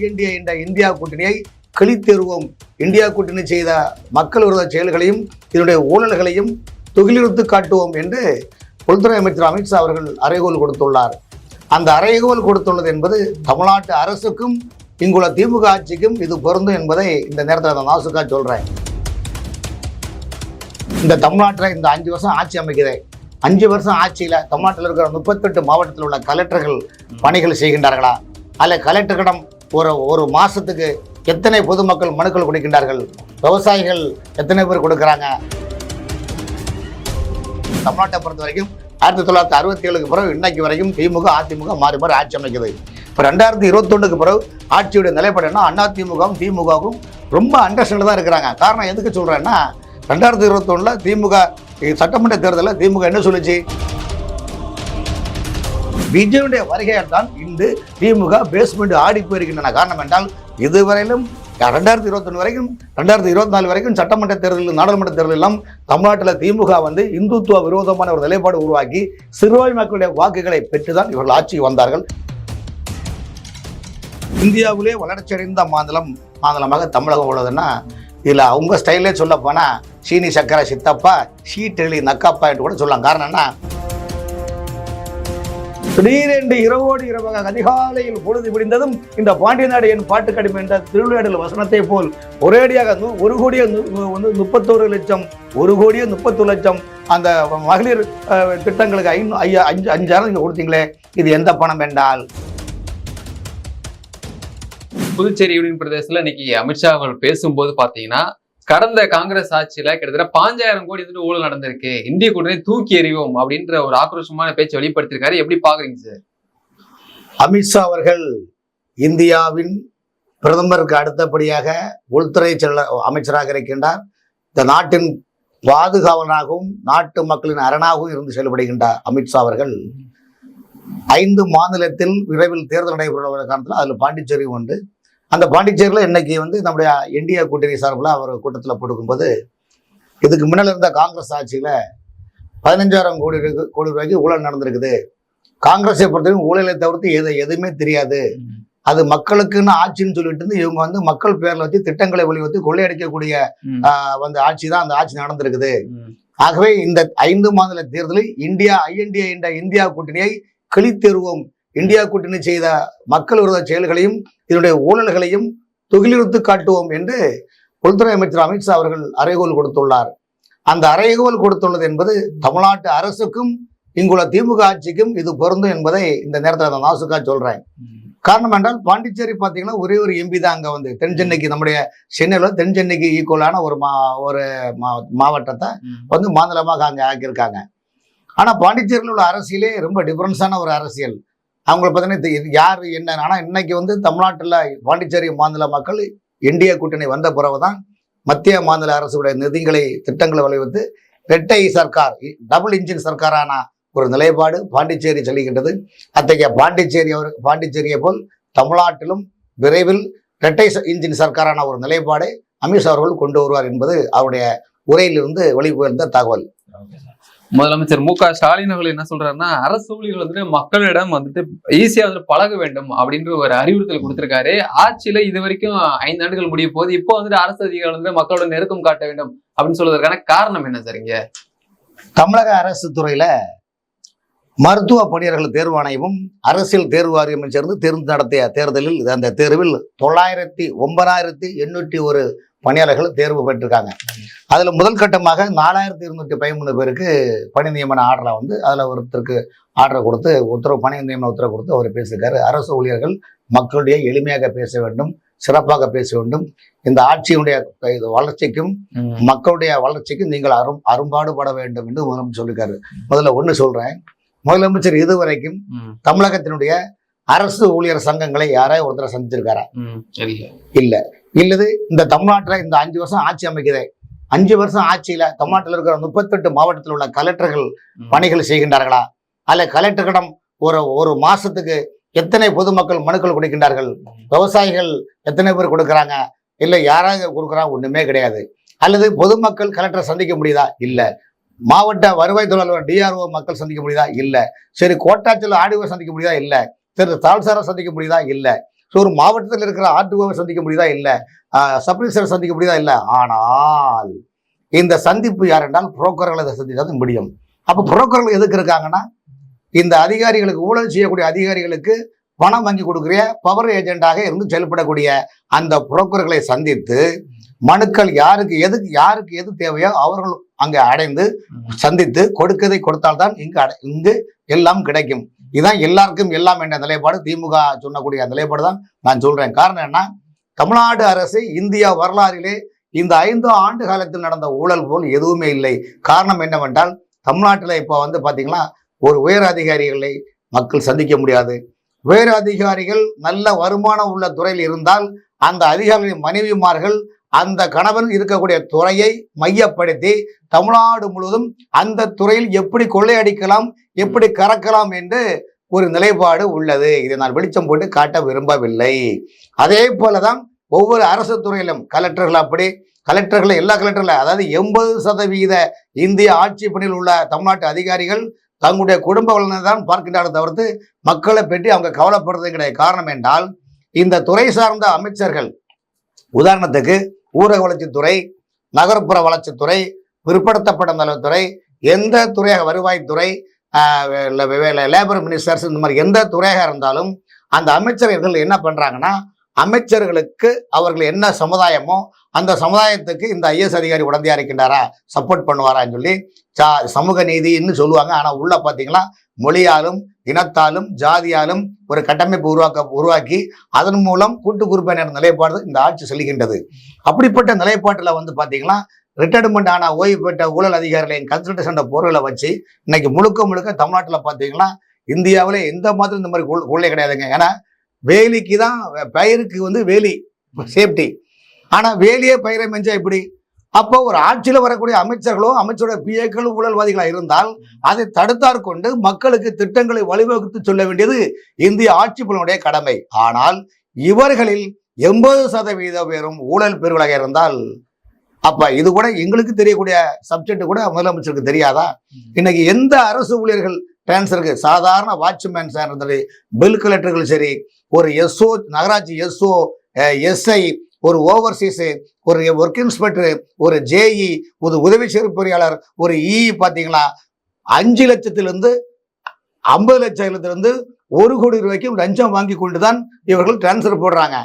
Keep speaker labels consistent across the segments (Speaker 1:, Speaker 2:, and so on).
Speaker 1: INDIA என்ற India கூட்டணியை கிழித்தெறுவோம் India கூட்டணி செய்த மக்கள் விரோத செயல்களையும் இதனுடைய ஊழல்களையும் துகிலிருத்து காட்டுவோம் என்று உள்துறை அமைச்சர் அமித்ஷா அவர்கள் அறைகோல் கொடுத்துள்ளார். அந்த அறைகோல் கொடுத்துள்ளது என்பது தமிழ்நாட்டு அரசுக்கும் இங்குள்ள திமுக ஆட்சிக்கும் இது பொருந்தும் என்பதை இந்த நேரத்தில் நான் நாசுக்கா சொல்கிறேன் இந்த தமிழ்நாட்டில் இந்த அஞ்சு வருஷம் ஆட்சி அமைக்குது. அஞ்சு வருஷம் ஆட்சியில் தமிழ்நாட்டில் இருக்கிற முப்பத்தெட்டு மாவட்டத்தில் உள்ள கலெக்டர்கள் பணிகள் செய்கின்றார்களா? அல்ல கலெக்டர்களிடம் ஒரு ஒரு மாதத்துக்கு எத்தனை பொதுமக்கள் மனுக்கள் கொடுக்கின்றார்கள்? விவசாயிகள் எத்தனை பேர் கொடுக்குறாங்க? தமிழ்நாட்டை பொறுத்த வரைக்கும் ஆயிரத்தி தொள்ளாயிரத்தி அறுபத்தி ஏழுக்கு பிறகு இன்னைக்கு வரைக்கும் திமுக அதிமுக மாறி மாறி ஆட்சி அமைக்குது. இப்போ ரெண்டாயிரத்தி இருபத்தொன்றுக்கு பிறகு ஆட்சியுடைய நிலைப்பாடு என்ன? அண்ணா திமுகவும் திமுகவும் ரொம்ப அண்டர்ஸ்டாண்டில் தான் இருக்கிறாங்க. காரணம் எதுக்கு சொல்கிறேன்னா ரெண்டாயிரத்தி இருபத்தொன்னில் திமுக சட்டமன்ற தேர்தலில் திமுக என்ன சொல்லுச்சு? விஜயுடைய வருகையால் தான் இன்று திமுக பேஸ்மெண்ட் ஆடி போயிருக்கின்றன. காரணம் என்றால் இதுவரையிலும் ரெண்டாயிரத்தி இருபத்தொன்று வரைக்கும் ரெண்டாயிரத்தி இருபத்தி நாலு வரைக்கும் சட்டமன்ற தேர்தலில் நாடாளுமன்ற தேர்தலெல்லாம் தமிழ்நாட்டில் திமுக வந்து இந்துத்துவ விரோதமான ஒரு நிலைப்பாடு உருவாக்கி சிறுபான்மை மக்களுடைய வாக்குகளை பெற்றுதான் இவர்கள் ஆட்சிக்கு வந்தார்கள். இந்தியாவிலே வளர்ச்சியடைந்த மாநிலம் மாநிலமாக தமிழகம் உள்ளதுன்னா இதில் அவங்க ஸ்டைலே சொல்ல போனால் சீனி சக்கரை சித்தப்பா சீட்டெளி நக்காப்பா என்று கூட சொல்லலாம். காரணம் என்ன? திடீரென்று இரவோடு இரவாக அதிகாலையில் பொழுது விடிந்ததும் இந்த பாண்டிய நாடு என் பாட்டு கடிமை என்ற திருவிளையாடல் வசனத்தை போல் ஒரேடியாக ஒரு கோடியே வந்து முப்பத்தோரு லட்சம் ஒரு கோடியே முப்பத்தொரு லட்சம் அந்த மகளிர் திட்டங்களுக்கு ஐநூ ஐயா அஞ்சு அஞ்சாயிரம் நீங்கள் கொடுத்தீங்களே இது எந்த பணம் என்றால்?
Speaker 2: புதுச்சேரி யூனியன் பிரதேசத்தில் இன்னைக்கு அமித்ஷா அவர்கள் பேசும்போது பார்த்தீங்கன்னா கடந்த காங்கிரஸ் ஆட்சியில கிட்டத்தட்ட பாஞ்சாயிரம் கோடி வந்துட்டு ஊழல் நடந்திருக்கு. இந்திய கூட்டணி தூக்கி எறிவோம் அப்படின்ற ஒரு ஆக்ரோஷமான பேச்சு வெளிப்படுத்திருக்காரு எப்படி பாக்குறீங்க சார்?
Speaker 1: அமித்ஷா அவர்கள் இந்தியாவின் பிரதமருக்கு அடுத்தபடியாக உள்துறை செல்ல அமைச்சராக இருக்கின்றார். இந்த நாட்டின் பாதுகாவலனாகவும் நாட்டு மக்களின் அரணாகவும் இருந்து செயல்படுகின்றார் அமித்ஷா அவர்கள். ஐந்து மாநிலத்தில் விரைவில் தேர்தல் நடைபெறுவதற்கான அதில் பாண்டிச்சேரி ஒன்று அந்த பாண்டிச்சேரியில் இன்னைக்கு வந்து நம்முடைய இந்தியா கூட்டணி சார்பில் அவர் கூட்டத்தில் போட்டுக்கும்போது இதுக்கு முன்னால் இருந்த காங்கிரஸ் ஆட்சியில் பதினஞ்சாயிரம் கோடி கோடி ரூபாய்க்கு ஊழல் நடந்திருக்குது. காங்கிரஸை பொறுத்தவரைக்கும் ஊழலை தவிர்த்து எது எதுவுமே தெரியாது. அது மக்களுக்குன்னு ஆட்சின்னு சொல்லிட்டு இருந்து இவங்க வந்து மக்கள் பேர்ல வச்சு திட்டங்களை வெளிவத்து கொள்ளையடிக்கக்கூடிய வந்து ஆட்சி தான் அந்த ஆட்சி நடந்திருக்குது. ஆகவே இந்த ஐந்து மாநில தேர்தலில் இந்தியா ஐஎன்டிஏ என்ற இந்தியா கூட்டணியை கிழித்தெறுவோம் இந்தியா கூட்டணி செய்த மக்கள் விரோத செயல்களையும் இதனுடைய ஊழல்களையும் துகிலிருத்து காட்டுவோம் என்று உள்துறை அமைச்சர் அமித்ஷா அவர்கள் அறைகோல் கொடுத்துள்ளார். அந்த அறைகோல் கொடுத்துள்ளது என்பது தமிழ்நாட்டு அரசுக்கும் இங்குள்ள திமுக ஆட்சிக்கும் இது பொருந்தும் என்பதை இந்த நேரத்தில் நான் நாசுக்கா சொல்றேன். காரணம் என்றால் பாண்டிச்சேரி பார்த்தீங்கன்னா ஒரே ஒரு எம்பி தான் அங்கே வந்து. தென் சென்னைக்கு நம்முடைய சென்னையில் தென் சென்னைக்கு ஈக்குவலான ஒரு மா ஒரு மா- மாவட்டத்தை வந்து மாநிலமாக அங்கே ஆக்கியிருக்காங்க. ஆனால் பாண்டிச்சேரியில் உள்ள அரசியலே ரொம்ப டிஃப்ரென்ஸான ஒரு அரசியல். அவங்கள பார்த்தீங்கன்னா இது யார் என்ன ஆனால் இன்னைக்கு வந்து தமிழ்நாட்டில் பாண்டிச்சேரி மாநில மக்கள் இந்திய கூட்டணி வந்த பிறகு தான் மத்திய மாநில அரசுடைய நிதிகளை திட்டங்களை வலியுறுத்து இரட்டை சர்க்கார் டபுள் இன்ஜின் சர்க்காரான ஒரு நிலைப்பாடு பாண்டிச்சேரி செல்கின்றது அத்தகைய பாண்டிச்சேரி அவர் பாண்டிச்சேரியை போல் தமிழ்நாட்டிலும் விரைவில் இரட்டை இன்ஜின் சர்க்காரான ஒரு நிலைப்பாடை அமித்ஷா அவர்கள் கொண்டு வருவார் என்பது அவருடைய உரையிலிருந்து வெளிவந்த தகவல்.
Speaker 2: முதலமைச்சர் மு க ஸ்டாலின் அவர்கள் என்ன சொல்றாருன்னா அரசு ஊழியர்கள் வந்துட்டு மக்களிடம் வந்துட்டு ஈஸியா வந்து பழக வேண்டும் அப்படின்ற ஒரு அறிவுறுத்தல் கொடுத்திருக்காரு. ஆட்சியில இது வரைக்கும் ஐந்து ஆண்டுகள் முடிய போது இப்போ வந்துட்டு அரசு அதிகாரிகள் வந்து மக்களோட நெருக்கம் காட்ட வேண்டும் அப்படின்னு சொல்வதற்கான காரணம் என்ன சரிங்க
Speaker 1: தமிழக அரசு துறையில மருத்துவ பணியர்கள் தேர்வாணையமும் அரசியல் தேர்வு வாரியமும் சேர்ந்து தேர்ந்து நடத்திய தேர்தலில் அந்த தேர்வில் தொள்ளாயிரத்தி ஒன்பதாயிரத்தி எண்ணூற்றி ஒரு பணியாளர்கள் தேர்வு பெற்றிருக்காங்க. அதுல முதல் கட்டமாக நாலாயிரத்தி இருநூற்றி பதிமூணு பேருக்கு பணி நியமன ஆர்டரை வந்து அதுல ஒருத்தருக்கு ஆர்டரை கொடுத்து உத்தரவு பணி நியமன உத்தரவு கொடுத்து அவர் பேசியிருக்காரு. அரசு ஊழியர்கள் மக்களுடைய எளிமையாக பேச வேண்டும் சிறப்பாக பேச வேண்டும். இந்த ஆட்சியினுடைய வளர்ச்சிக்கும் மக்களுடைய வளர்ச்சிக்கு நீங்கள் அரும் அரும்பாடுபட வேண்டும் என்று முதலமைச்சர் சொல்லியிருக்காரு. முதல்ல ஒண்ணு சொல்றேன். முதலமைச்சர் இதுவரைக்கும் தமிழகத்தினுடைய அரசு ஊழியர் சங்கங்களை யாராவது ஒருத்தரை சந்திச்சிருக்காரா?
Speaker 2: இல்ல.
Speaker 1: இல்லது இந்த தமிழ்நாட்டுல இந்த அஞ்சு வருஷம் ஆட்சி அமைக்குதே. அஞ்சு வருஷம் ஆட்சியில தமிழ்நாட்டில் இருக்கிற முப்பத்தெட்டு மாவட்டத்தில் உள்ள கலெக்டர்கள். பணிகள் செய்கின்றார்களா? அல்ல கலெக்டர்களிடம் ஒரு ஒரு மாசத்துக்கு எத்தனை பொதுமக்கள் மனுக்கள் கொடுக்கின்றார்கள்? விவசாயிகள் எத்தனை பேர் கொடுக்குறாங்க? இல்ல யாராவது கொடுக்குறாங்க? ஒண்ணுமே கிடையாது. அல்லது பொதுமக்கள் கலெக்டரை சந்திக்க முடியுதா? இல்ல. மாவட்ட வருவாய் தொழிலாளர் டிஆர்ஓ மக்கள் சந்திக்க முடியுதா? இல்ல. சரி கோட்டாட்சியில் ஆடிஓ சந்திக்க முடியுதா? இல்ல. சரி தாழ்சாரை சந்திக்க முடியுதா? இல்ல. ஸோ ஒரு மாவட்டத்தில் இருக்கிற ஆர்டிஓவை சந்திக்க முடியுதா? இல்லை. சப்ரிசர் சந்திக்க முடியுதா? இல்லை. ஆனால் இந்த சந்திப்பு யார் என்றால் புரோக்கர்களை இதை சந்தித்தால் முடியும். அப்போ புரோக்கர்கள் எதுக்கு இருக்காங்கன்னா இந்த அதிகாரிகளுக்கு ஊழல் செய்யக்கூடிய அதிகாரிகளுக்கு பணம் வாங்கி கொடுக்குற பவர் ஏஜென்ட்டாக இருந்து செயல்படக்கூடிய அந்த புரோக்கர்களை சந்தித்து மனுக்கள் யாருக்கு எதுக்கு யாருக்கு எது தேவையோ அவர்கள் அங்கே அடைந்து சந்தித்து கொடுக்கதை கொடுத்தால்தான் இங்கு அடை இங்கு எல்லாம் கிடைக்கும். இதுதான் எல்லாருக்கும் எல்லாம் என்ற நிலைப்பாடு. திமுக சொன்னக்கூடிய அந்த நிலைப்பாடு தான் நான் சொல்றேன். காரணம் என்ன? தமிழ்நாடு அரசு இந்தியா வரலாறிலே இந்த ஐந்து ஆண்டு காலத்தில் நடந்த ஊழல் போல் எதுவுமே இல்லை. காரணம் என்னவென்றால் தமிழ்நாட்டில் இப்போ வந்து பார்த்தீங்கன்னா ஒரு உயர் அதிகாரிகளை மக்கள் சந்திக்க முடியாது. உயர் அதிகாரிகள் நல்ல வருமானம் உள்ள துறையில் இருந்தால் அந்த அதிகாரிகளின் மனைவிமார்கள் அந்த கணவன் இருக்கக்கூடிய துறையை மையப்படுத்தி தமிழ்நாடு முழுவதும் அந்த துறையில் எப்படி கொள்ளையடிக்கலாம் எப்படி கறக்கலாம் என்று ஒரு நிலைப்பாடு உள்ளது. இதை நான் வெளிச்சம் போட்டு காட்ட விரும்பவில்லை. அதே போலதான் ஒவ்வொரு அரசு துறையிலும் கலெக்டர்கள் அப்படி கலெக்டர்கள் எல்லா கலெக்டர்ல அதாவது எண்பது சதவீத இந்திய ஆட்சி பணியில் உள்ள தமிழ்நாட்டு அதிகாரிகள் தங்களுடைய குடும்ப வளனை தான் பார்க்கின்றார்கள் தவிர்த்து மக்களை பற்றி அவங்க கவலைப்படுறது கிடையாது. காரணம் என்றால் இந்த துறை சார்ந்த அமைச்சர்கள் உதாரணத்துக்கு ஊரக வளர்ச்சித்துறை நகர்ப்புற வளர்ச்சித்துறை பிற்படுத்தப்பட்ட நலத்துறை எந்த துறையாக வருவாய்த்துறை லேபர் மினிஸ்டர்ஸ் இந்த மாதிரி எந்த துறையாக இருந்தாலும் அந்த அமைச்சர்கள் என்ன பண்ணுறாங்கன்னா அமைச்சர்களுக்கு அவர்கள் என்ன சமுதாயமோ அந்த சமுதாயத்துக்கு இந்த ஐஎஸ் அதிகாரி உடந்தையா இருக்கின்றாரா சப்போர்ட் பண்ணுவாரான்னு சொல்லி சா சமூக நீதின்னு சொல்லுவாங்க. ஆனால் உள்ள பார்த்தீங்கன்னா மொழியாலும் இனத்தாலும் ஜாதியாலும் ஒரு கட்டமைப்பு உருவாக்க உருவாக்கி அதன் மூலம் கூட்டு குறுப்பினர் நிலைப்பாடு இந்த ஆட்சி செல்கின்றது. அப்படிப்பட்ட நிலைப்பாட்டில் வந்து பார்த்தீங்கன்னா ரிட்டையர்மெண்ட் ஆன ஓய்வு பெற்ற ஊழல் அதிகாரிகளின் கன்சல்டேஷன் பொருளை வச்சு இன்னைக்கு முழுக்க முழுக்க தமிழ்நாட்டில் பார்த்தீங்கன்னா இந்தியாவில் எந்த மாதிரி இந்த மாதிரி கொள்ளை கிடையாதுங்க. ஏன்னா வேலிக்கு தான் பயிருக்கு வந்து வேலி சேஃப்டி ஆனால் வேலியே பயிரை மெஞ்சா இப்படி அப்போ ஒரு ஆட்சியில் வரக்கூடிய அமைச்சர்களோ அமைச்சரோட பிஏக்களும் ஊழல்வாதிகளா இருந்தால் அதை தடுத்தாற் கொண்டு மக்களுக்கு திட்டங்களை வழிவகுத்து சொல்ல வேண்டியது இந்திய ஆட்சி பலனுடைய கடமை. ஆனால் இவர்களில் எண்பது சதவீத பேரும் ஊழல் பெருவலாக இருந்தால் அப்ப இது கூட எங்களுக்கு தெரியக்கூடிய சப்ஜெக்ட் கூட முதலமைச்சருக்கு தெரியாதா? இன்னைக்கு எந்த அரசு ஊழியர்கள் டிரான்ஸ்ஃபருக்கு சாதாரண வாட்ச்மேன் இருந்தாலும் பில் கலெக்டர்கள் சரி ஒரு எஸ்ஓ நகராட்சி எஸ்ஓ எஸ்ஐ ஒரு ஓவர்சீஸ் ஒரு ஒர்க் இன்ஸ்பெக்டர் ஒரு ஜேஇ ஒரு உதவி சிறப்பு பொறியாளர் ஒரு இஇ பார்த்தீங்களா? அஞ்சு லட்சத்திலிருந்து ஐம்பது லட்சத்திலிருந்து ஒரு கோடி ரூபாய்க்கும் லஞ்சம் வாங்கி கொண்டு தான் இவர்கள் டிரான்ஸ்ஃபர் போடுறாங்க.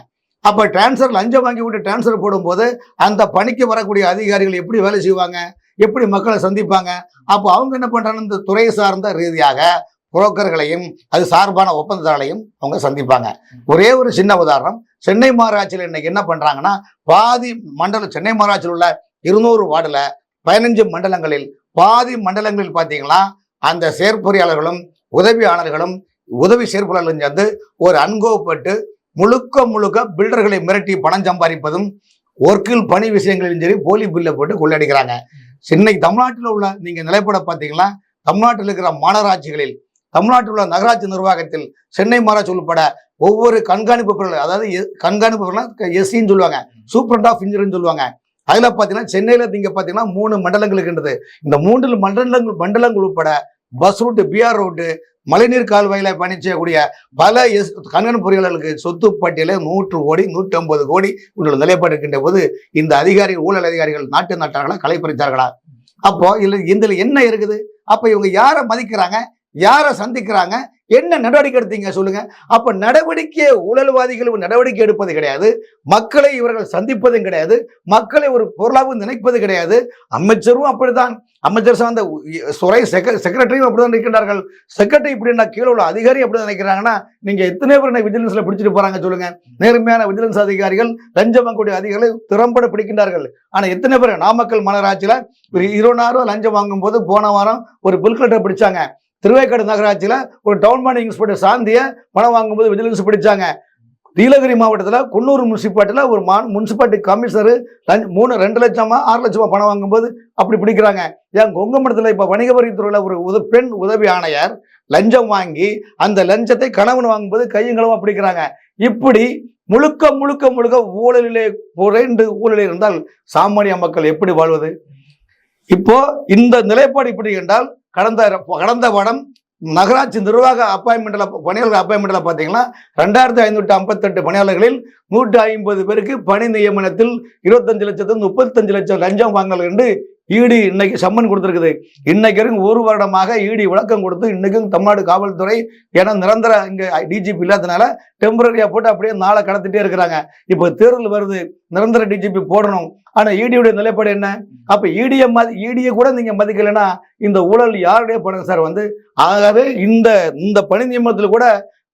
Speaker 1: அப்போ டிரான்ஸ்ஃபர் லஞ்சம் வாங்கி விட்டு டிரான்ஸ்ஃபர் போடும்போது அந்த பணிக்கு வரக்கூடிய அதிகாரிகள் எப்படி வேலை செய்வாங்க? எப்படி மக்களை சந்திப்பாங்க? அப்போ அவங்க என்ன பண்றாங்க? இந்த துறை சார்ந்த ரீதியாக புரோக்கர்களையும் அது சார்பான ஒப்பந்ததாரர்களையும் அவங்க சந்திப்பாங்க. ஒரே ஒரு சின்ன உதாரணம் சென்னை மாநகராட்சியில் இன்னைக்கு என்ன பண்ணுறாங்கன்னா பாதி மண்டலம் சென்னை மாநகராட்சியில் உள்ள இருநூறு வார்டில் பதினஞ்சு மண்டலங்களில் பாதி மண்டலங்களில் பார்த்தீங்கன்னா அந்த செயற்பொறியாளர்களும் உதவியாளர்களும் உதவி செயற்பொறியாளர்களும் சேர்ந்து ஒரு அன்கோப்பட்டு முழுக்க முழுக்க பில்டர்களை மிரட்டி பணம் சம்பாதிப்பதும் ஒர்க்கில் பணி விஷயங்களிலும் சரி போலி பில்லை போட்டு கொள்ளடிக்கிறாங்க. இன்னைக்கு தமிழ்நாட்டில் உள்ள நீங்கள் நிலைப்பட பார்த்தீங்கன்னா தமிழ்நாட்டில் இருக்கிற மாநகராட்சிகளில் தமிழ்நாட்டில் உள்ள நகராட்சி நிர்வாகத்தில் சென்னை மாநகராட்சி உள்பட ஒவ்வொரு கண்காணிப்பு பிரிவு அதாவது எ- கண்காணிப்பு எஸ்சின்னு சொல்லுவாங்க. சூப்பரண்ட் ஆஃப் இன்ஜினியர்னு சொல்லுவாங்க. அதில் பார்த்தீங்கன்னா சென்னையில் இங்கே பார்த்தீங்கன்னா மூணு மண்டலங்கள் இருக்கின்றது. இந்த மூன்று மண்டலங்கள் மண்டலங்கள் உட்பட பஸ் ரூட்டு பிஆர் ரூட்டு மழைநீர் கால்வாயில பணி செய்யக்கூடிய பல எஸ் கண்காணிப்பு பொறியாளர்களுக்கு சொத்து பட்டியல நூற்று கோடி நூற்றி ஐம்பது கோடி உள்ள நிலைப்பட்டிருக்கின்ற போது இந்த அதிகாரி ஊழல் அதிகாரிகள் நாட்டு நாட்டார்களா கலைப்பறித்தார்களா? அப்போ இதில் இதில் என்ன இருக்குது? அப்போ இவங்க யாரை மதிக்கிறாங்க? யாரை சந்திக்கிறாங்க? என்ன நடவடிக்கை எடுத்தீங்க சொல்லுங்க. அப்ப நடவடிக்கை ஊழல்வாதிகள் நடவடிக்கை எடுப்பது கிடையாது. மக்களை இவர்கள் சந்திப்பதும் கிடையாது. மக்களை ஒரு பொருளாகவும் நினைப்பது கிடையாது. அமைச்சரும் அப்படித்தான். அமைச்சர் சார்ந்த உ- துறை செக்ரட்டரியும் அப்படிதான் நிற்கின்றார்கள். செக்ரட்டரி இப்படின்னா கீழே உள்ள அதிகாரி அப்படி நினைக்கிறாங்கன்னா நீங்க எத்தனை பேர் விஜிலன்ஸ்ல பிடிச்சிட்டு போறாங்க சொல்லுங்க. நேர்மையான விஜிலன்ஸ் அதிகாரிகள் லஞ்சம் வாங்கக்கூடிய அதிகாரிகளை திறம்பட பிடிக்கின்றார்கள். ஆனா எத்தனை பேர் நாமக்கல் மாநகராட்சியில ஒரு இருபதாயிரம் ரூபாய் லஞ்சம் வாங்கும் போது போன வாரம் ஒரு பில்கல்ட்டை பிடிச்சாங்க. திருவேற்காடு நகராட்சியில் ஒரு டவுன் பிளானிங் இன்ஸ்பெக்டர் சாந்திய பணம் வாங்கும்போது விஜிலன்ஸ் பிடிச்சாங்க. நீலகிரி மாவட்டத்தில் குன்னூர் முனிசிபாலிட்டியில் ஒரு மா முனிசிபாலிட்டி கமிஷனர் மூணு ரெண்டு லட்சமா ஆறு லட்சமா பணம் வாங்கும்போது அப்படி பிடிக்கிறாங்க. ஏன் கொங்கமடத்தில் இப்போ வணிக வரித்துறையில் ஒரு உத பெண் உதவி ஆணையர் லஞ்சம் வாங்கி அந்த லஞ்சத்தை கணவன் வாங்கும்போது கையங்களமாக பிடிக்கிறாங்க. இப்படி முழுக்க முழுக்க முழுக்க ஊழலிலே குறைந்து ஊழலில் இருந்தால் சாமானிய மக்கள் எப்படி வாழ்வது? இப்போ இந்த நிலைப்பாடு இப்படி என்றால் கடந்த கடந்த படம் நகராட்சி நிர்வாக அப்பாயின்மெண்ட்ல பணியாளர் அப்பாயின்மெண்ட்ல பார்த்தீங்கன்னா ரெண்டாயிரத்தி ஐநூற்றி ஐம்பத்தெட்டு பணியாளர்களில் நூற்றி ஐம்பது பேருக்கு பணி நியமனத்தில் இருபத்தஞ்சு லட்சத்து முப்பத்தஞ்சு லட்சம் லஞ்சம் வாங்கல் என்று ஈடி இன்னைக்கு சம்மன் கொடுத்துருக்குது. இன்னைக்கு வரைக்கும் ஒரு வருடமாக ஈடி விளக்கம் கொடுத்து இன்னைக்கும் தமிழ்நாடு காவல்துறை ஏன்னா நிரந்தர இங்கே டிஜிபி இல்லாதனால டெம்பரரியா போட்டு அப்படியே நாளை கடத்திட்டே இருக்கிறாங்க. இப்போ தேர்தல் வருது. நிரந்தர டிஜிபி போடணும். ஆனா ஈடியுடைய நிலைப்பாடு என்ன? அப்ப ஈடிய மதி ஈடிய கூட நீங்க மதிக்கலைன்னா இந்த ஊழல் யாருடைய படம் சார்? வந்து ஆகவே இந்த இந்த பணி நியமனத்தில் கூட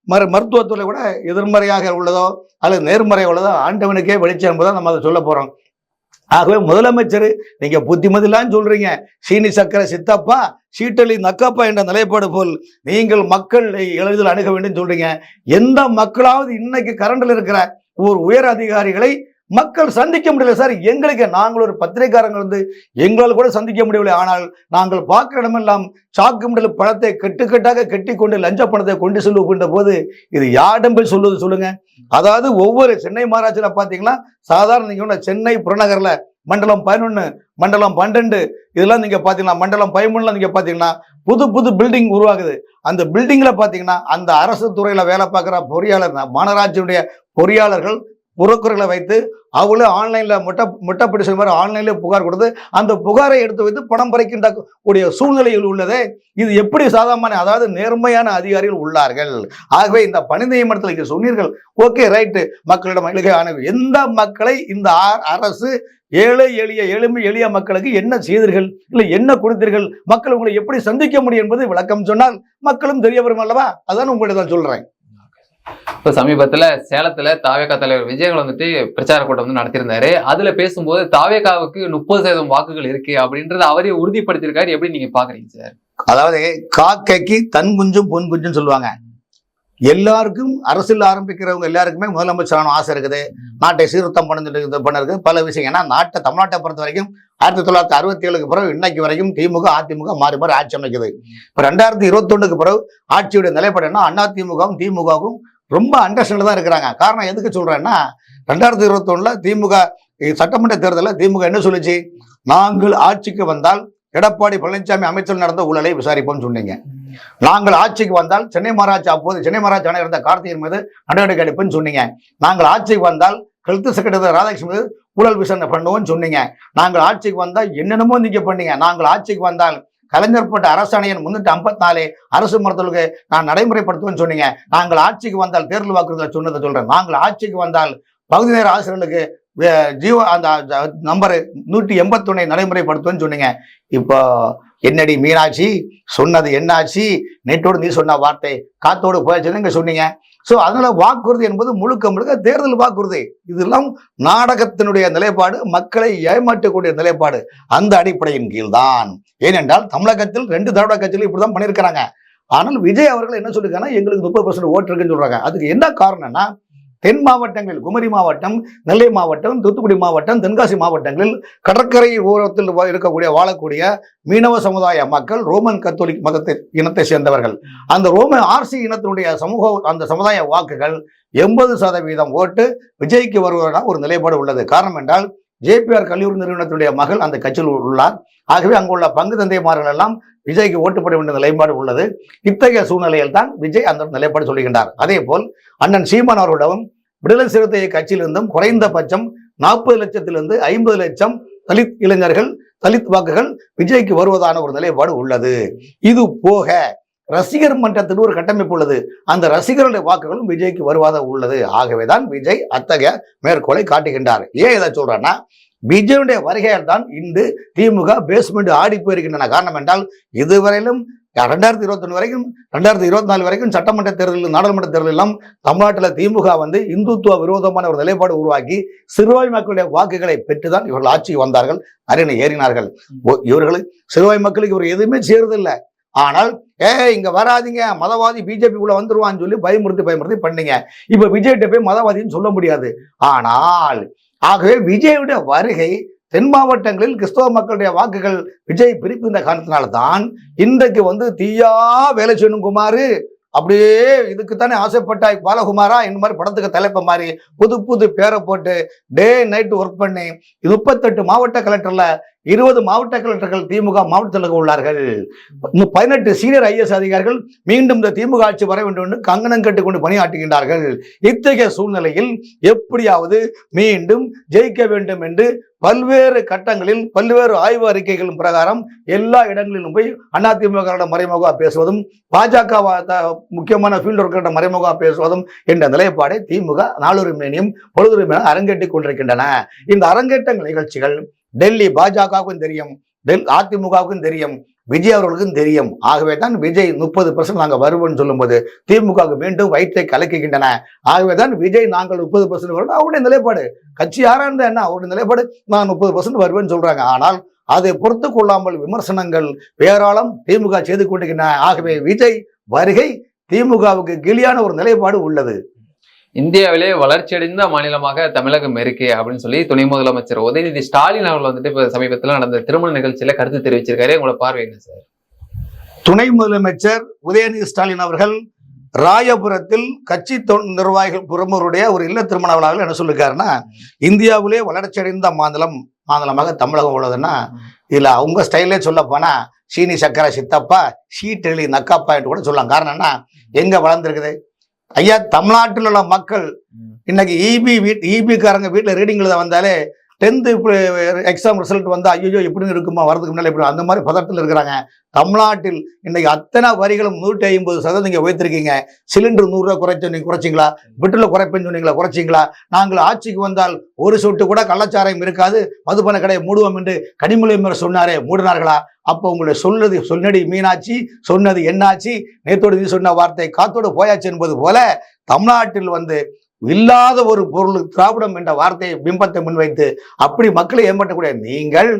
Speaker 1: மரு மருத்துவத்துறை கூட எதிர்மறையாக உள்ளதோ அல்லது நேர்மறையாக உள்ளதோ ஆண்டவனுக்கே வெளிச்சம் என்பதை நம்ம அதை சொல்ல போறோம். ஆகவே முதலமைச்சர் நீங்க புத்திமதிலான்னு சொல்றீங்க. சீனி சக்கர சித்தப்பா சீட்டலி நக்கப்பா என்ற நிலைப்பாடு போல் நீங்கள் மக்கள் எளிதில் அணுக வேண்டும் சொல்றீங்க. எந்த மக்களாவது இன்னைக்கு கரண்டில் இருக்கிற ஒரு உயர் அதிகாரிகளை மக்கள் சந்திக்க முடியல சார். எங்களுக்கு நாங்கள் ஒரு பத்திரிகாரங்க வந்து எங்களால் கூட சந்திக்க முடியவில்லை. ஆனால் நாங்கள் பார்க்கிற இடமெல்லாம் சாக்கு முடியல பணத்தை கட்டுக்கட்டாக கெட்டி கொண்டு லஞ்ச பணத்தை கொண்டு செல்லுகின்ற போது இது யாரிடம் போய் சொல்லுவது சொல்லுங்க. அதாவது ஒவ்வொரு சென்னை மாராட்சியில் பார்த்தீங்கன்னா சாதாரண நீங்கள் சென்னை புறநகரில் மண்டலம் பதினொன்று மண்டலம் பன்னெண்டு இதெல்லாம் நீங்கள் பார்த்தீங்கன்னா மண்டலம் பதிமூணுலாம் நீங்கள் பார்த்தீங்கன்னா புது புது பில்டிங் உருவாகுது. அந்த பில்டிங்கில் பார்த்தீங்கன்னா அந்த அரசு துறையில் வேலை பார்க்குற பொறியாளர் மாநகராட்சியுடைய பொறியாளர்கள் புரோக்கர்களை வைத்து அவளும் ஆன்லைனில் முட்டை முட்டை பிடிச்ச மாதிரி புகார் கொடுத்து அந்த புகாரை எடுத்து வைத்து பணம் பறிக்கின்ற கூடிய சூழ்நிலையில் உள்ளதே இது எப்படி சாதாரண அதாவது நேர்மையான அதிகாரிகள் உள்ளார்கள்? ஆகவே இந்த பணி நியமனத்தில் இங்க சொன்னீர்கள். Okay right. மக்களிடம் எழுகை ஆனது. எந்த மக்களை இந்த அரசு ஏழை எளிய எளிமை எளிய மக்களுக்கு என்ன செய்தீர்கள்? இல்லை என்ன கொடுத்தீர்கள்? மக்கள் உங்களை எப்படி சந்திக்க முடியும் என்பது விளக்கம் சொன்னால் மக்களும் தெரிய வரும் அல்லவா? அதான் உங்கள்ட்ட தான் சொல்கிறேன்
Speaker 2: இப்ப சமீபத்துல சேலத்துல தாவேகா தலைவர் விஜயங்கள் வந்துட்டு பிரச்சார கூட்டம் வந்து நடத்தியிருந்தாரு. அதுல பேசும்போது தாவேகாவுக்கு முப்பது சதவீதம் வாக்குகள் இருக்கு அப்படின்றத அவரே உறுதிப்படுத்தியிருக்காரு. எப்படி நீங்க பாக்குறீங்க சார்?
Speaker 1: அதாவது காக்கைக்கு தன் குஞ்சும் பொன் குஞ்சும் சொல்லுவாங்க. எல்லாருக்கும் அரசியல் ஆரம்பிக்கிறவங்க எல்லாருக்குமே முதலமைச்சரான ஆசை இருக்குது. நாட்டை சீர்திருத்தம் பண்ணிட்டு இது பண்ணருக்கு பல விஷயம். ஏன்னா நாட்டை தமிழ்நாட்டை பொறுத்த வரைக்கும் ஆயிரத்தி தொள்ளாயிரத்தி அறுபத்தி ஏழுக்கு பிறகு இன்னைக்கு வரைக்கும் திமுக அதிமுக மாறி மாறி ஆட்சி அமைக்குது. இப்போ ரெண்டாயிரத்தி இருபத்தொன்னுக்கு பிறகு ஆட்சியுடைய நிலைப்பாடு என்ன? அண்ணா திமுகவும் திமுகவும் ரொம்ப அண்டர்ஸ்டாண்டில் தான் இருக்கிறாங்க. காரணம் எதுக்கு சொல்கிறேன்னா ரெண்டாயிரத்தி இருபத்தொன்னுல திமுக சட்டமன்ற தேர்தலில் திமுக என்ன சொல்லுச்சு? நாங்கள் ஆட்சிக்கு வந்தால் எடப்பாடி பழனிசாமி அமைச்சர் நடந்த ஊழலை விசாரிப்போம்னு சொன்னீங்க. நாங்கள் ஆட்சிக்கு வந்தால் சென்னை மாநகராட்சி அப்போது சென்னை மாநகராட்சி ஆணையர் இருந்த கார்த்திகன் மீது நடவடிக்கை எடுப்புன்னு சொன்னீங்க. நாங்கள் ஆட்சிக்கு வந்தால் ஹெல்த் செக்ரட்டரி ராதாகிருஷ்ணன் மீது ஊழல் விசாரணை பண்ணுவோம்னு சொன்னீங்க. நாங்கள் ஆட்சிக்கு வந்தால் என்னென்னமோ நீங்கள் பண்ணீங்க. நாங்கள் ஆட்சிக்கு வந்தால் கலைஞர் போட்ட அரசாணையன் முன்னூத்தி ஐம்பத்தி நாலு அரசு மருத்துவர்களுக்கு நான் நடைமுறைப்படுத்துவேன்னு சொன்னீங்க. நாங்கள் ஆட்சிக்கு வந்தால் தேர்தல் வாக்குறுதியில் சொன்னதை சொல்றேன். நாங்கள் ஆட்சிக்கு வந்தால் பகுதி நேர ஆசிரியர்களுக்கு ஜீவ அந்த நம்பரு நூற்றி எண்பத்தொன்னை நடைமுறைப்படுத்துவேன்னு சொன்னீங்க. இப்போ என்னடி மீனாட்சி? சொன்னது என்னாச்சு? நேற்றோடு நீ சொன்ன வார்த்தை காத்தோடு போயாச்சுன்னு இங்கே சொன்னீங்க. ஸோ அதனால வாக்குறுதி என்பது முழுக்க முழுக்க தேர்தல் வாக்குறுதி. இதெல்லாம் நாடகத்தினுடைய நிலைப்பாடு மக்களை ஏமாற்றக்கூடிய நிலைப்பாடு. அந்த அடிப்படையின் கீழ்தான். ஏனென்றால் தமிழகத்தில் ரெண்டு திராவிட கட்சிகளும் இப்படிதான் பண்ணியிருக்கிறாங்க. ஆனால் விஜய் அவர்கள் என்ன சொல்லிருக்காங்கன்னா எங்களுக்கு முப்பது பர்சன்ட் ஓட்டு இருக்குன்னு சொல்றாங்க. அதுக்கு என்ன காரணம்னா தென் மாவட்டங்களில் குமரி மாவட்டம் நெல்லை மாவட்டம் தூத்துக்குடி மாவட்டம் தென்காசி மாவட்டங்களில் கடற்கரை ஓரத்தில் வா- இருக்கக்கூடிய வாழக்கூடிய மீனவ சமுதாய மக்கள் ரோமன் கத்தோலிக் மதத்தை இனத்தை சேர்ந்தவர்கள். அந்த ரோமன் ஆர்சி இனத்தினுடைய சமூக அந்த சமுதாய வாக்குகள் எண்பது சதவீதம் ஓட்டு விஜய்க்கு வருவதாக ஒரு நிலைப்பாடு உள்ளது. காரணம் என்றால் ஜேபிஆர் கல்லூரி நிறுவனத்துடைய மகள் அந்த கட்சியில் உள்ளார். ஆகவே அங்குள்ள பங்கு தந்தைமார்கள் எல்லாம் விஜய்க்கு ஓட்டுப்பட வேண்டிய நிலைப்பாடு உள்ளது. இத்தகைய சூழ்நிலையில் தான் விஜய் அந்த நிலைப்பாடு சொல்லுகின்றார் அதே போல் அண்ணன் சீமான் அவர்களிடம் விடுதலை சிறுத்தை கட்சியிலிருந்தும் குறைந்தபட்சம் நாற்பது லட்சத்திலிருந்து ஐம்பது லட்சம் தலித் இளைஞர்கள் தலித் வாக்குகள் விஜய்க்கு வருவதான ஒரு நிலைப்பாடு உள்ளது. இது போக ரசிகர் மன்றத்தில் ஒரு கட்டமைப்பு உள்ளது. அந்த ரசிகர்களுடைய வாக்குகளும் விஜய்க்கு வருவாத உள்ளது. ஆகவேதான் விஜய் அத்தகைய மேற்கோளை காட்டுகின்றார். ஏன் இதை சொல்றேன்னா விஜயுடைய வருகையால் தான் இன்று திமுக பேஸ்மெண்ட் ஆடி போயிருக்கின்றன. காரணம் என்றால் இதுவரையிலும் ரெண்டாயிரத்தி இருபத்தொன்னு வரைக்கும் ரெண்டாயிரத்தி இருபத்தி நாலு வரைக்கும் சட்டமன்ற தேர்தல் நாடாளுமன்ற தேர்தல் எல்லாம் தமிழ்நாட்டில் திமுக வந்து இந்துத்துவ விரோதமான ஒரு நிலைப்பாடு உருவாக்கி சிறுபான்மை மக்களுடைய வாக்குகளை பெற்றுதான் இவர்கள் ஆட்சிக்கு வந்தார்கள். அரணை ஏறினார்கள். இவர்கள் சிறுபான்மை மக்களுக்கு இவர் எதுவுமே செய்யறதில்லை. ஆனால் ஏ இங்க வராதீங்க மதவாதி பிஜேபி உள்ள வந்துருவான்னு சொல்லி பயமுறுத்தி பயமுறுத்தி பண்ணீங்க. இப்ப விஜய்கிட்ட போய் மதவாதின்னு சொல்ல முடியாது. ஆனால் ஆகவே விஜயுடைய வருகை தென் மாவட்டங்களில் கிறிஸ்தவ மக்களுடைய வாக்குகள் விஜய் பிரிக்கின்ற காரணத்தினால்தான் இன்றைக்கு வந்து தீயா வேலை செய்யணும் குமாரு. அப்படியே இதுக்குத்தானே ஆசைப்பட்டாய் பாலகுமாரா இந்த மாதிரி படத்துக்கு தலைப்ப மாதிரி புது புது பேரை போட்டு டே நைட் ஒர்க் பண்ணி முப்பத்தெட்டு மாவட்ட கலெக்டர்ல இருபது மாவட்ட கலெக்டர்கள் திமுக மாவட்டத்தில் உள்ளார்கள். பதினெட்டு சீனியர் ஐஎஸ் அதிகாரிகள் மீண்டும் இந்த திமுக ஆட்சி வர வேண்டும் என்று கங்கணம் கட்டுக்கொண்டு பணியாற்றுகின்றார்கள். இத்தகைய சூழ்நிலையில் எப்படியாவது மீண்டும் ஜெயிக்க வேண்டும் என்று பல்வேறு கட்டங்களில் பல்வேறு ஆய்வு அறிக்கைகளின் பிரகாரம் எல்லா இடங்களிலும் போய் அதிமுக மறைமுகமாக பேசுவதும் பாஜக முக்கியமான ஃபீல்டு ஒர்க்கர்கிட்ட மறைமுகமாக பேசுவதும் என்ற நிலைப்பாடை திமுக நாளுரிமையும் பொழுதுரிமையும் அரங்கேற்றிக் கொண்டிருக்கின்றன. இந்த அரங்கேற்ற நிகழ்ச்சிகள் டெல்லி பாஜகவுக்கும் தெரியும் டெல் அதிமுகவுக்கும் தெரியும் விஜய் அவர்களுக்கும் தெரியும். ஆகவே தான் விஜய் முப்பது பர்சன்ட் நாங்கள் வருவோம்னு சொல்லும்போது திமுகவுக்கு மீண்டும் வயிற்றை கலக்குகின்றன. ஆகவே தான் விஜய் நாங்கள் முப்பது பர்சன்ட் வருவோம். அவருடைய நிலைப்பாடு. கட்சி யாரா இருந்தா என்ன? அவருடைய நிலைப்பாடு நான் முப்பது பர்சன்ட் வருவேன்னு சொல்றாங்க. ஆனால் அதை பொறுத்து கொள்ளாமல் விமர்சனங்கள் பேராளம் திமுக செய்து கொண்டிருக்கின்றன. ஆகவே விஜய் வருகை திமுகவுக்கு கிளியான ஒரு நிலைப்பாடு உள்ளது.
Speaker 2: இந்தியாவிலே வளர்ச்சியடைந்த மாநிலமாக தமிழகம் இருக்கு அப்படின்னு சொல்லி துணை முதலமைச்சர் உதயநிதி ஸ்டாலின் அவர்கள் வந்துட்டு இப்ப சமீபத்தில் நடந்த திருமண நிகழ்ச்சியில கருத்து தெரிவிச்சிருக்காரு. உங்களோட பார்வை என்ன சார்?
Speaker 1: துணை முதலமைச்சர் உதயநிதி ஸ்டாலின் அவர்கள் ராயபுரத்தில் கட்சி நிர்வாகிகள் பிரமுகருடைய ஒரு இல்ல திருமண விழாவில் என்ன சொல்லிருக்காருன்னா இந்தியாவிலே வளர்ச்சியடைந்த மாநிலம் மாநிலமாக தமிழகம் உள்ளதுன்னா இதுல அவங்க ஸ்டைலே சொல்ல போனா சீனி சக்கரை சித்தப்பா சீட்டெளி நக்காப்பா என்று கூட சொல்லலாம். காரணம் என்ன? எங்க வளர்ந்துருக்குது? ஐயா தமிழ்நாட்டில் உள்ள மக்கள் இன்னைக்கு இபி வீட் இபிக்காரங்க வீட்டில் ரீடிங் எழுத வந்தாலே டென்த்து எக்ஸாம் ரிசல்ட் வந்து ஐயோ எப்படி இருக்குமா? வரதுக்கு முன்னாடி எப்படி? அந்த மாதிரி பதத்தில் இருக்கிறாங்க. தமிழ்நாட்டில் இன்னைக்கு அத்தனை வரிகளும் நூற்றி ஐம்பது சதவீதம் நீங்கள் உயர்த்திருக்கீங்க சிலிண்டர் நூறுரூவா குறைச்சு நீங்கள் குறைச்சிங்களா? பெட்ரோல் குறைப்பேன்னு சொன்னீங்களா? குறைச்சிங்களா? நாங்கள் ஆட்சிக்கு வந்தால் ஒரு சொட்டு கூட கள்ளச்சாராயம் இருக்காது. மதுபான கடையை மூடுவோம் என்று கனிமொழி சொன்னாரே மூடினார்களா? அப்போ உங்களுடைய சொன்னது சொன்னடி மீனாட்சி சொன்னது என்னாச்சு? நேத்தோடு நீ சொன்ன வார்த்தை காத்தோடு போயாச்சு என்பது போல தமிழ்நாட்டில் வந்து இல்லாத ஒரு பொருள் திராவிடம் என்ற வார்த்தையை பிம்பத்தை முன்வைத்து அப்படி மக்களை ஏமாற்றக்கூடிய நீங்கள்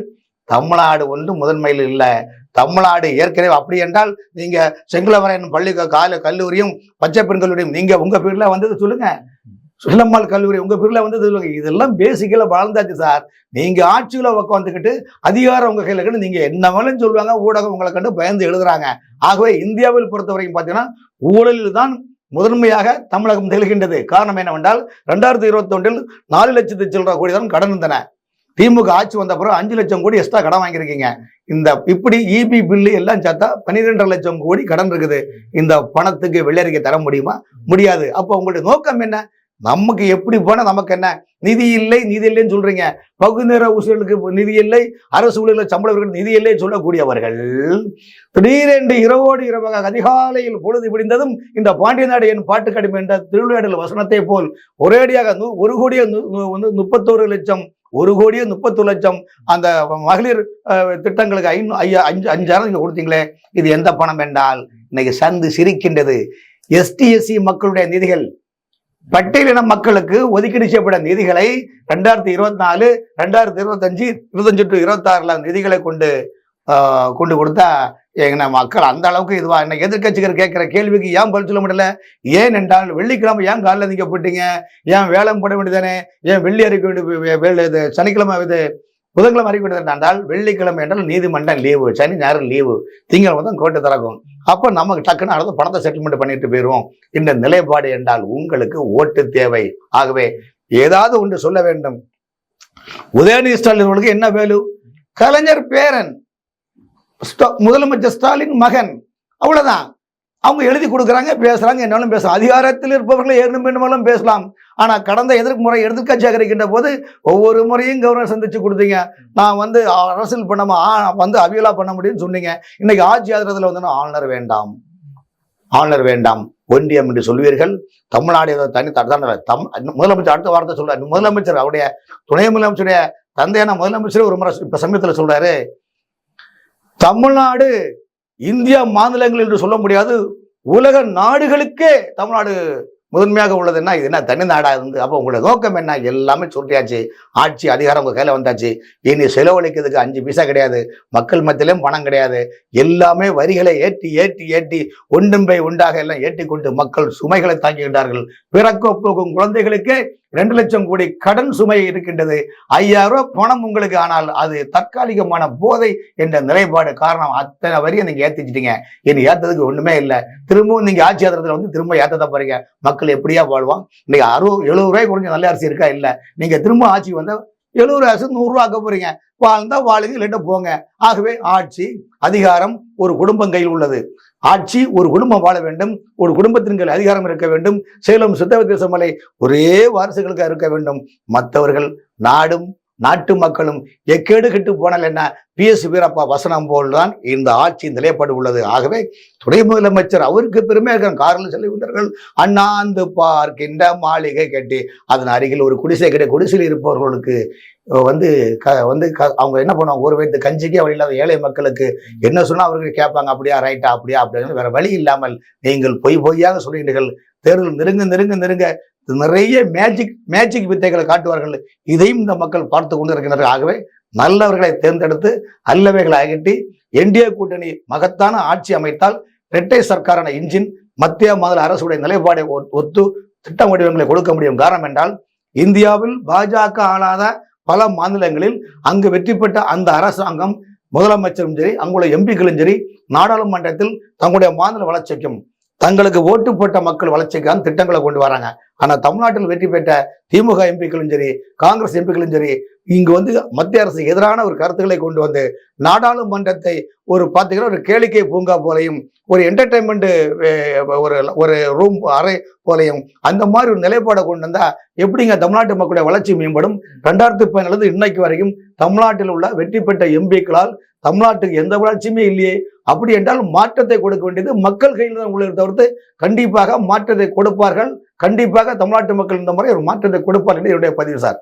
Speaker 1: தமிழ்நாடு ஒன்று முதன்மையில் இல்லை. தமிழ்நாடு ஏற்கனவே அப்படி என்றால் நீங்க செங்கலவரையன் பள்ளி கால கல்லூரியும் பச்சை பெண் கல்லூரியும் நீங்க உங்க பேர்ல வந்தது சொல்லுங்க. சுல்லம்மாள் கல்லூரி உங்க பேர்ல வந்தது சொல்லுங்க. இதெல்லாம் பேசிக்கல வாழ்ந்தாச்சு சார். நீங்க ஆட்சியில உட்காந்துக்கிட்டு அதிகாரம் உங்க கையில கண்டு நீங்க என்ன வேணும் சொல்லுவாங்க. ஊடகம் உங்களை கண்டு பயந்து எழுதுறாங்க. ஆகவே இந்தியாவில் பொறுத்த வரைக்கும் பார்த்தீங்கன்னா ஊழலில் தான் முதன்மையாக தமிழகம் திகழ்கின்றது. காரணம் என்னவென்றால் ரெண்டாயிரத்தி இருபத்தி ஒன்றில் நாலு லட்சத்து சில்லற கோடி தான் கடன் இருந்தன. திமுக ஆட்சி வந்த பிறகு அஞ்சு லட்சம் கோடி எக்ஸ்ட்ரா கடன் வாங்கியிருக்கீங்க. இந்த இப்படி இபி பில்லு எல்லாம் சேர்த்தா பன்னிரெண்டரை லட்சம் கோடி கடன் இருக்குது. இந்த பணத்துக்கு வெள்ளரிக்கை தர முடியுமா? முடியாது. அப்போ உங்களுடைய நோக்கம் என்ன? நமக்கு எப்படி போனால் நமக்கு என்ன? நிதி இல்லை நிதி இல்லைன்னு சொல்றீங்க. பகுநேர நேர நிதி இல்லை அரசு ஊழியர்கள் சம்பளவர்கள் நிதி இல்லைன்னு சொல்லக்கூடியவர்கள். திடீரென்று இரவோடு இரவாக அதிகாலையில் பொழுது விடிந்ததும் இந்த பாண்டிய நாடு என் பாட்டு கடுமை என்ற திருவிளையாடல் வசனத்தை போல் ஒரேடியாக நூ- ஒரு கோடியே வந்து முப்பத்தோரு லட்சம் ஒரு கோடியே முப்பத்தொரு லட்சம் அந்த மகளிர் அஹ், திட்டங்களுக்கு ஐநூ ஐயா அஞ்சு அஞ்சாயிரம் நீங்கள் கொடுத்தீங்களே இது எந்த பணம் என்றால் இன்னைக்கு சந்து சிரிக்கின்றது. எஸ்டி எஸ்சி மக்களுடைய நிதிகள் பட்டியலின மக்களுக்கு ஒதுக்கீடு செய்யப்பட்ட நிதிகளை ரெண்டாயிரத்தி இருபத்தி நாலு ரெண்டாயிரத்தி இருபத்தஞ்சு இருபத்தஞ்சு டு இருபத்தாறுல நிதிகளை கொண்டு ஆஹ், கொண்டு கொடுத்தா எங்க மக்கள். அந்த அளவுக்கு இதுவா இன்னைக்கு எதிர்க்கட்சிகள் கேட்கிற கேள்விக்கு ஏன் பதில் சொல்ல முடியல? ஏன் என்றால் வெள்ளிக்கிழமை ஏன் காலில் நீங்க போட்டீங்க ஏன் வேலை போட வேண்டியதானே ஏன் வெள்ளி அறிக்க வேண்டிய இது சனிக்கிழமை இது புதன்கிழமை அறிக்கை என்றால் வெள்ளிக்கிழமை என்றால் நீதிமன்றம் லீவு சனி ஞாயிறு லீவு திங்கள் தான் கோட்டை திறக்கும். அப்போ நமக்கு டக்குன்னு அடுத்த பணத்தை செட்டில்மெண்ட் பண்ணிட்டு போயிடுவோம் இந்த நிலைப்பாடு என்றால் உங்களுக்கு ஓட்டு தேவை. ஆகவே ஏதாவது ஒன்று சொல்ல வேண்டும். உதயநிதி ஸ்டாலின் உங்களுக்கு என்ன வேலு? கலைஞர் பேரன். ஸ்டா- முதலமைச்சர் ஸ்டாலின் மகன். அவ்வளவுதான். அவங்க எழுதி கொடுக்குறாங்க பேசுகிறாங்க என்னாலும் பேசலாம். அதிகாரத்தில் இருப்பவர்களை ஏறும் வேண்டுமானாலும் பேசலாம். ஆனால் கடந்த எதிர்ப்பு முறை எதிர்கட்சியாக இருக்கின்ற போது ஒவ்வொரு முறையும் கவர்னர் சந்தித்து கொடுத்தீங்க. நான் வந்து அரசியல் பண்ணாம ஆ- வந்து அவியலாக பண்ண முடியும்னு சொன்னீங்க. இன்னைக்கு ஆட்சி ஆதரத்தில் வந்து ஆளுநர் வேண்டாம். ஆளுநர் வேண்டாம். ஒன்றியம் என்று சொல்வீர்கள். தமிழ்நாடு ஏதோ தனி தடுத்தான தம் முதலமைச்சர் அடுத்த வாரத்தை சொல்றாரு. முதலமைச்சர் அவருடைய துணை முதலமைச்சருடைய தந்தையான முதலமைச்சர் ஒரு முறை இப்போ சமயத்தில் சொல்றாரு. தமிழ்நாடு இந்தியா மாநிலங்கள் என்று சொல்ல முடியாது உலக நாடுகளுக்கே தமிழ்நாடு முதன்மையாக உள்ளதுன்னா இது என்ன தனி நாடாக இருந்து? அப்போ உங்களுடைய நோக்கம் என்ன? எல்லாமே சொல்லியாச்சு. ஆட்சி அதிகாரம் உங்கள் கையில் வந்தாச்சு. இனி செலவழிக்கிறதுக்கு அஞ்சு பைசா கிடையாது. மக்கள் மத்தியிலும் பணம் கிடையாது. எல்லாமே வரிகளை ஏற்றி ஏற்றி ஏற்றி ஒன்றும் பை உண்டாக எல்லாம் ஏற்றி கொண்டு மக்கள் சுமைகளை தாங்குகின்றார்கள் பிறக்க போகும் குழந்தைகளுக்கு ரெண்டு லட்சம் கோடி கடன் சுமை இருக்கின்றது. ஐயாயிரம் ரூபாய் பணம் உங்களுக்கு ஆனால் அது தற்காலிகமான போதை என்ற நிலைப்பாடு காரணம் அத்தனை வரியும் நீங்க ஏத்திச்சிட்டீங்க. இனி ஏத்ததுக்கு ஒண்ணுமே இல்லை. திரும்பவும் நீங்க ஆட்சி ஆதரத்துல வந்து திரும்ப ஏத்தத போறீங்க மக்கள் எப்படியா வாழ்வான் இன்னைக்கு அறுபது எழுபது ரூபாய் குறைஞ்ச நல்ல அரிசி இருக்கா? இல்ல. நீங்க திரும்ப ஆட்சி வந்தால் எழுபது அரசு நூறுரூவா ஆக்க போறீங்க. வாழ்ந்தா வாழுங்க இல்லாட்ட போங்க. ஆகவே ஆட்சி அதிகாரம் ஒரு குடும்பம் கையில் உள்ளது. ஆட்சி ஒரு குடும்பம் வாழ வேண்டும் ஒரு குடும்பத்தின் அதிகாரம் இருக்க வேண்டும் சேலம் சித்தவதேச மலை ஒரே வாரிசுகளுக்காக இருக்க வேண்டும். மற்றவர்கள் நாடும் நாட்டு மக்களும் எக்கேடு கெட்டு போனால் என்ன? பி. எஸ். வீரப்பா வசனம் போல்தான் இந்த ஆட்சி நிலைப்பாடு உள்ளது. ஆகவே துணை முதலமைச்சர் அவருக்கு பெருமையாக இருக்கிற காரில் செல்கின்றார்கள் அண்ணாந்து பார்க்கின்ற மாளிகை கட்டி அதன் அருகில் ஒரு குடிசை கிட்ட குடிசையில் இருப்பவர்களுக்கு வந்து க வந்து க அவங்க என்ன பண்ணுவாங்க? ஒரு வயது கஞ்சிக்கே வழி இல்லாத ஏழை மக்களுக்கு என்ன சொன்னால் அவர்கள் கேட்பாங்க? அப்படியா ரைட்டா? அப்படியா? அப்படின்னு வேற வழி இல்லாமல் நீங்கள் பொய் பொய்யாக சொல்கிறீர்கள் தேர்தல் நெருங்க நெருங்க நெருங்க நிறைய மேஜிக் மேஜிக் வித்தைகளை காட்டுவார்கள். இதையும் இந்த மக்கள் பார்த்து கொண்டு இருக்கின்றனர் ஆகவே நல்லவர்களை தேர்ந்தெடுத்து அல்லவைகளை அகட்டி என்டிஏ கூட்டணி மகத்தான ஆட்சி அமைத்தால் இரட்டை சர்க்காரான இன்ஜின் மத்திய மாநில அரசுடைய நிலைப்பாடை ஒ- ஒத்து திட்ட வடிவங்களை கொடுக்க முடியும். காரணம் என்றால் இந்தியாவில் பாஜக ஆளாத பல மாநிலங்களில் அங்கு வெற்றி பெற்ற அந்த அரசாங்கம் முதலமைச்சரும் சரி அங்குள்ள எம்பிக்களும் சரி நாடாளுமன்றத்தில் தங்களுடைய மாநில வளர்ச்சிக்கும் தங்களுக்கு ஓட்டு போட்ட மக்கள் வளர்ச்சிக்கான திட்டங்களை கொண்டு வராங்க. ஆனா தமிழ்நாட்டில் வெற்றி பெற்ற திமுக எம்பிக்களும் சரி காங்கிரஸ் எம்பிக்களும் சரி இங்கு வந்து மத்திய அரசு எதிரான ஒரு கருத்துக்களை கொண்டு வந்து நாடாளுமன்றத்தை ஒரு பார்த்தீங்கன்னா ஒரு கேளிக்கை பூங்கா போலையும் ஒரு என்டர்டைன்மெண்ட் ஒரு ஒரு ரூம் அறை போலையும் அந்த மாதிரி ஒரு நிலைப்பாடை கொண்டு வந்தா எப்படிங்க தமிழ்நாட்டு மக்களுடைய வளர்ச்சி மேம்படும்? ரெண்டாயிரத்தி பதினாலு இன்னைக்கு வரைக்கும் தமிழ்நாட்டில் உள்ள வெற்றி பெற்ற எம்பிக்களால் தமிழ்நாட்டுக்கு எந்த வளர்ச்சியுமே இல்லையே. அப்படி என்றால் மாற்றத்தை கொடுக்க வேண்டியது மக்கள் கையில் தான் உள்ளதை தவிர்த்து கண்டிப்பாக மாற்றத்தை கொடுப்பார்கள். கண்டிப்பாக தமிழ்நாட்டு மக்கள் இந்த முறை ஒரு மாற்றத்தை கொடுப்பார்கள் என்னுடைய பதிவு சார்.